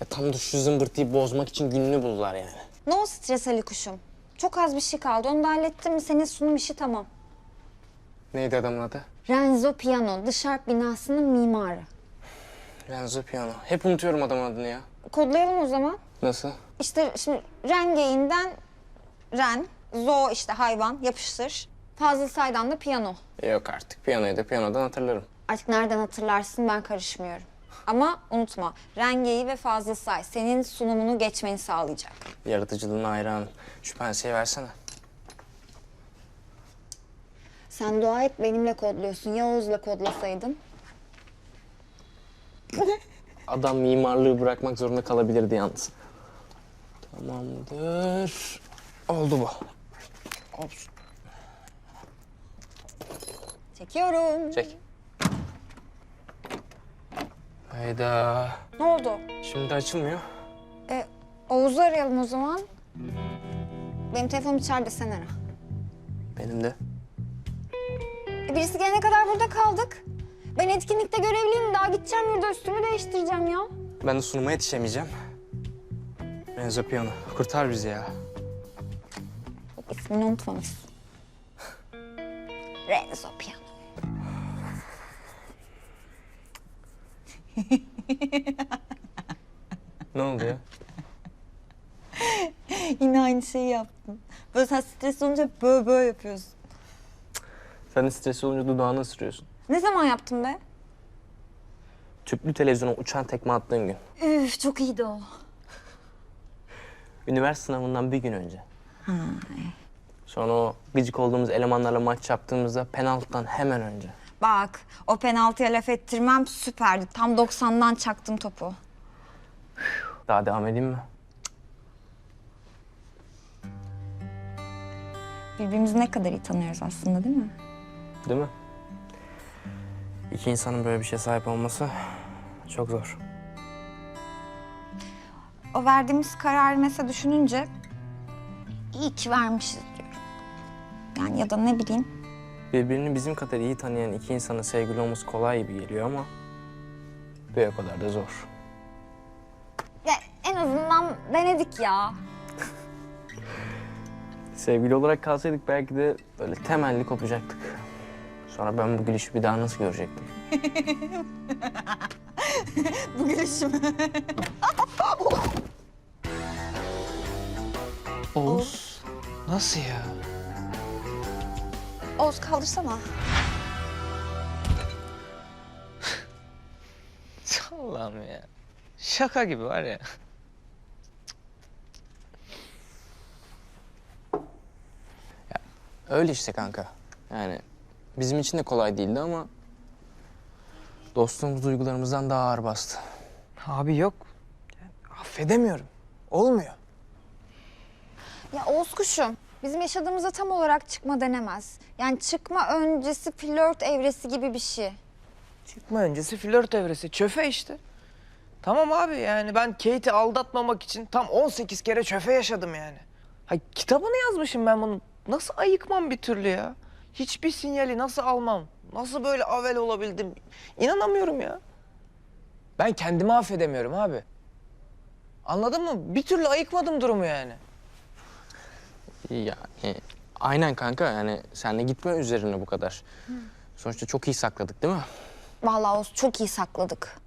Ya tam da şu zımbırtıyı bozmak için gününü buldular yani. No stres Ali kuşum. Çok az bir şey kaldı. Onu da hallettim mi senin sunum işi tamam. Neydi adamın adı? Renzo Piano, dışarı binasının mimarı. Renzo Piano. Hep unutuyorum adamın adını ya. Kodlayalım o zaman. Nasıl? İşte şimdi rengeyinden ren, zo işte hayvan, yapıştır. Fazıl Say'dan da piyano. Yok artık. Piyanoyu da piyanodan hatırlarım. Artık nereden hatırlarsın ben karışmıyorum. Ama unutma Rengeyi ve Fazıl Say senin sunumunu geçmeni sağlayacak. Yaratıcılığına hayranım. Şu penseyi versene. Sen dua et benimle kodluyorsun. Yavuz'la kodlasaydın. Adam mimarlığı bırakmak zorunda kalabilirdi yalnız. Tamamdır. Oldu bu. Ops. Çekiyorum. Çek. Hayda. Ne oldu? Şimdi açılmıyor. E, Oğuz'u arayalım o zaman. Benim telefonum içeride sen ara. Benim de. E, birisi gelene kadar burada kaldık. Ben etkinlikte görevliyim. Daha gideceğim yurda üstümü değiştireceğim ya. Ben de sunuma yetişemeyeceğim. Renzo Piano. Kurtar bizi ya. İsmini unutmamışsın. Renzo Piano. Ne oldu ya? Yine aynı şeyi yaptın. Böyle sen stres olunca böyle böyle yapıyorsun. Sen de stresli olunca dudağını ısırıyorsun. Ne zaman yaptın be? Tüplü televizyona uçan tekme attığın gün. Üf çok iyiydi o. Üniversite sınavından bir gün önce. Sonra o gıcık olduğumuz elemanlarla maç yaptığımızda penaltıdan hemen önce. Bak o penaltıya laf ettirmem süperdi. Tam 90'dan çaktım topu. Daha devam edeyim mi? Birbirimizi ne kadar iyi tanıyoruz aslında değil mi? Değil mi? İki insanın böyle bir şeye sahip olması çok zor. O verdiğimiz kararı mesela düşününce iyi ki vermişiz diyorum. Yani ya da ne bileyim. Birbirini bizim kadar iyi tanıyan iki insanın sevgili olması kolay gibi geliyor ama bir o kadar da zor. Ya en azından denedik ya. Sevgili olarak kalsaydık belki de böyle temelli kopacaktık. Sonra ben bu gülüşü bir daha nasıl görecektim? Bu gülüşüm. Oğuz. Nasıl ya? Oğuz kaldırsana. Allah'ım ya. Şaka gibi var ya. Öyle işte kanka. Yani bizim için de kolay değildi ama dostluğumuz duygularımızdan daha ağır bastı. Abi yok. Yani affedemiyorum. Olmuyor. Ya Oğuz kuşum. Bizim yaşadığımızda tam olarak çıkma denemez. Yani çıkma öncesi flört evresi gibi bir şey. Çıkma öncesi flört evresi. Çöfe işte. Tamam abi yani ben Kate'i aldatmamak için tam 18 kere çöfe yaşadım yani. Ha, kitabını yazmışım ben bunu. Nasıl ayıkmam bir türlü ya? Hiçbir sinyali nasıl almam? Nasıl böyle avel olabildim? İnanamıyorum ya. Ben kendimi affedemiyorum abi. Anladın mı? Bir türlü ayıkmadım durumu yani. Yani aynen kanka yani senle gitme üzerine bu kadar. Sonuçta çok iyi sakladık değil mi? Vallahi Oğuz çok iyi sakladık.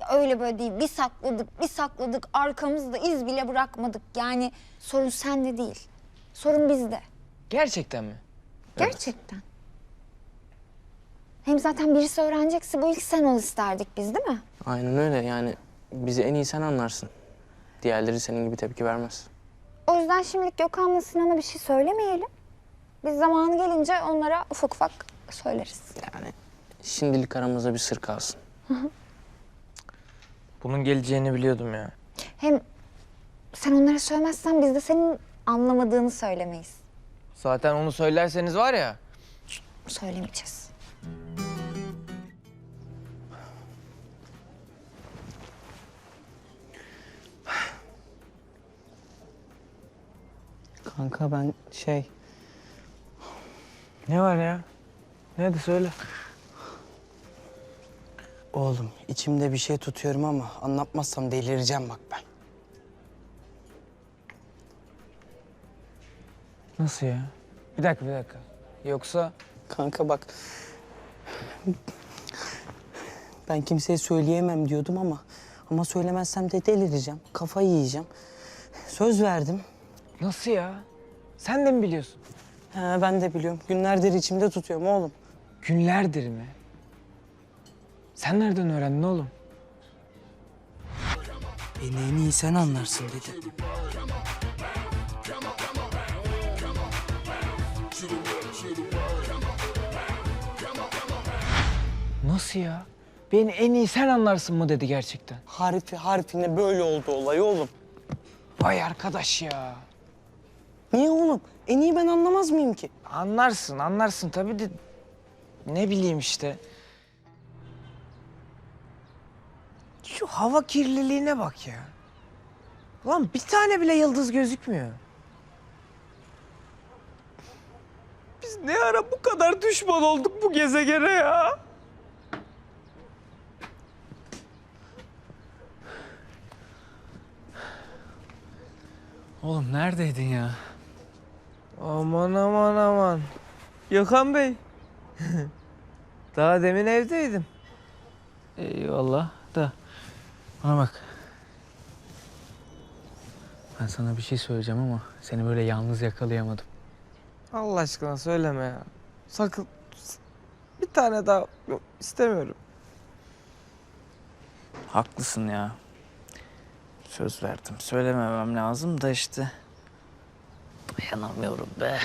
Ya öyle böyle değil. Bir sakladık, bir sakladık. Arkamızda iz bile bırakmadık. Yani sorun sende değil. Sorun bizde. Gerçekten mi? Gerçekten. Hem zaten birisi öğrenecekse bu ilk sen ol isterdik biz değil mi? Aynen öyle yani bizi en iyi sen anlarsın. Diğerleri senin gibi tepki vermez. O yüzden şimdilik Gökhan'la Sinan'a bir şey söylemeyelim. Biz zamanı gelince onlara ufak ufak söyleriz. Yani şimdilik aramızda bir sır kalsın. Bunun geleceğini biliyordum ya. Hem sen onlara söylemezsen biz de senin anlamadığını söylemeyiz. Zaten onu söylerseniz var ya. Söylemeyeceğiz. Kanka ben şey Ne var ya? Ne hadi söyle. Oğlum içimde bir şey tutuyorum ama anlatmazsam delireceğim bak ben. Nasıl ya? Bir dakika bir dakika. Yoksa Kanka bak. Ben kimseye söyleyemem diyordum ama ama söylemezsem de delireceğim. Kafayı yiyeceğim. Söz verdim. Nasıl ya? Sen de mi biliyorsun? He, ben de biliyorum. Günlerdir içimde tutuyorum oğlum. Günlerdir mi? Sen nereden öğrendin oğlum? Beni en iyi sen anlarsın dedi. Nasıl ya? Beni en iyi sen anlarsın mı dedi gerçekten. Harfi harfine böyle oldu olay oğlum. Vay arkadaş ya. Niye oğlum? En iyi ben anlamaz mıyım ki? Anlarsın, anlarsın tabii de ne bileyim işte. Şu hava kirliliğine bak ya. Lan bir tane bile yıldız gözükmüyor. Biz ne ara bu kadar düşman olduk bu gezegene ya? Oğlum neredeydin ya? Aman aman aman. Gökhan Bey. Daha demin evdeydim. Eyvallah da. Bana bak. Ben sana bir şey söyleyeceğim ama seni böyle yalnız yakalayamadım. Allah aşkına söyleme ya. Sakın. Bir tane daha yok istemiyorum. Haklısın ya. Söz verdim. Söylememem lazım da işte. Dayanamıyorum be.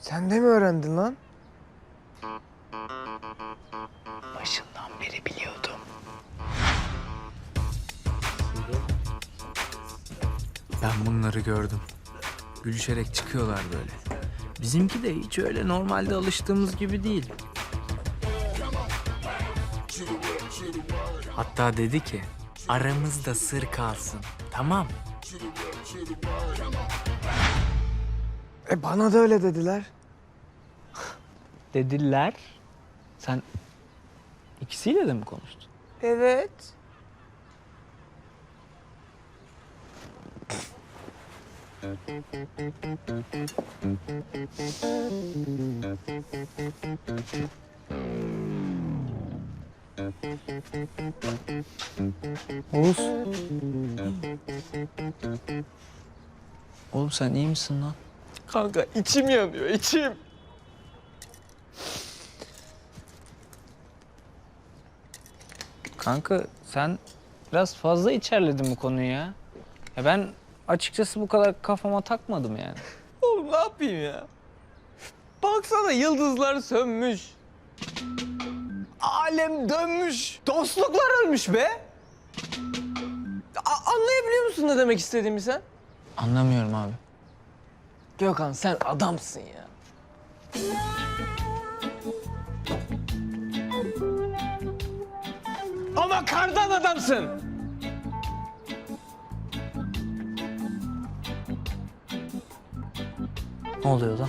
Sen de mi öğrendin lan? Başından beri biliyordum. Ben bunları gördüm. Gülüşerek çıkıyorlar böyle. Bizimki de hiç öyle normalde alıştığımız gibi değil. Hatta dedi ki aramızda sır kalsın. Tamam. E bana da öyle dediler. Dediler. Sen ikisiyle de mi konuştun? Evet. Oğuz. Oğlum sen iyi misin lan? Kanka içim yanıyor içim. Kanka sen biraz fazla içerledin bu konuyu ya. Ya ben açıkçası bu kadar kafama takmadım yani. Oğlum ne yapayım ya? Baksana yıldızlar sönmüş. Alem dönmüş. Dostluklar ölmüş be. A- anlayabiliyor musun ne demek istediğimi sen? Anlamıyorum abi. Gökhan sen adamsın ya. Ama kardan adamsın. Ne oluyor lan?